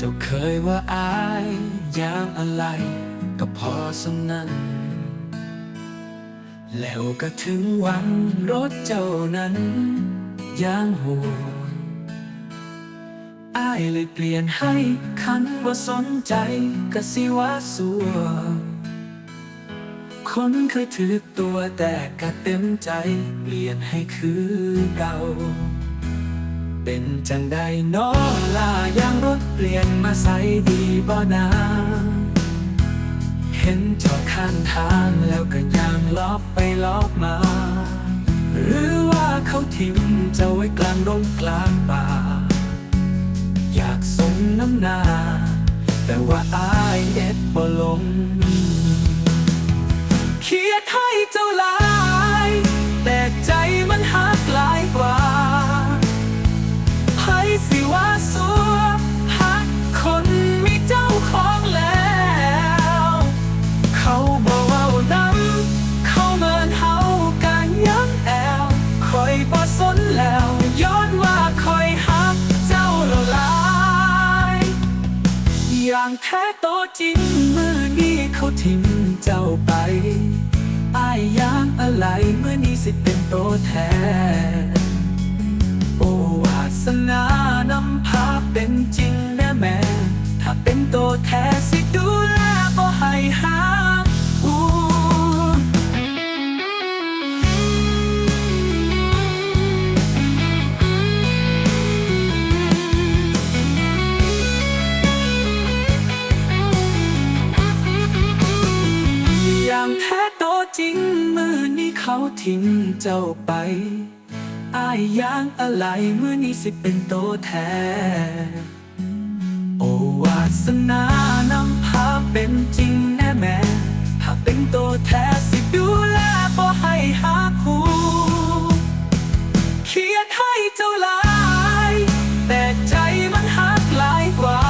จ้าเคยว่าอายยามอะไร ก็พอสำนั้น แล้วก็ถึงวันรถเจ้านั้นย่างห่วอายเลยเปลี่ยนให้คันว่าสนใจก็สิว่าสัวคนเคยถือตัวแต่ก็เต็มใจ เปลี่ยนให้คือเก่า เป็นจังใดน้อลายางรถเปลี่ยนมาใส่ดีบ่นาเห็นจอดข้างทางแล้วก็ยางลอบไปลอบมา หรือว่าเขาทิ้งเจ้าไว้กลางดงกลางป่า อยากสมน้ำหน้าแต่ว่าอายเอ็ดบ่ลงเขียดให้เจ้าลา แท้โตวจริงมือนี้เขาทิ้งเจ้าไปอายยางอะไรเมื่อนี้สิเป็นโตวแทน จริงมือนี้เขาทิ้งเจ้าไป อายยางอะไรเมื่อนี้สิเป็นโตแทนโอวาสนานำพาเป็นจริงแน่แม่ถ้าเป็นโตแท้สิดูแลบ่ให้หาคู่เขียนให้เจ้าลายแต่ใจมันหักหลายกว่า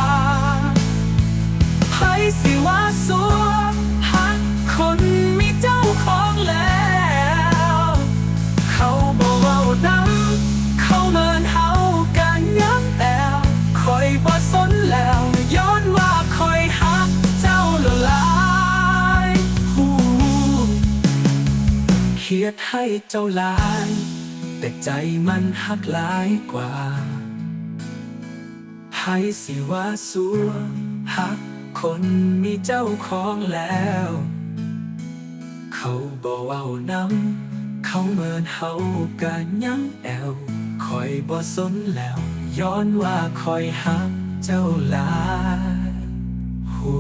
ให้สิว่าสั ยดให้เจ้าหลาย แต่ใจมันหักหลายกว่า ให้สิว่าสัวหักคนมีเจ้าของแล้ว เขาบอกว่าน้ำเขาเมินเฮากันยังแอวคอยบ่สนแล้ว ย้อนว่าคอยหักเจ้าหลายหู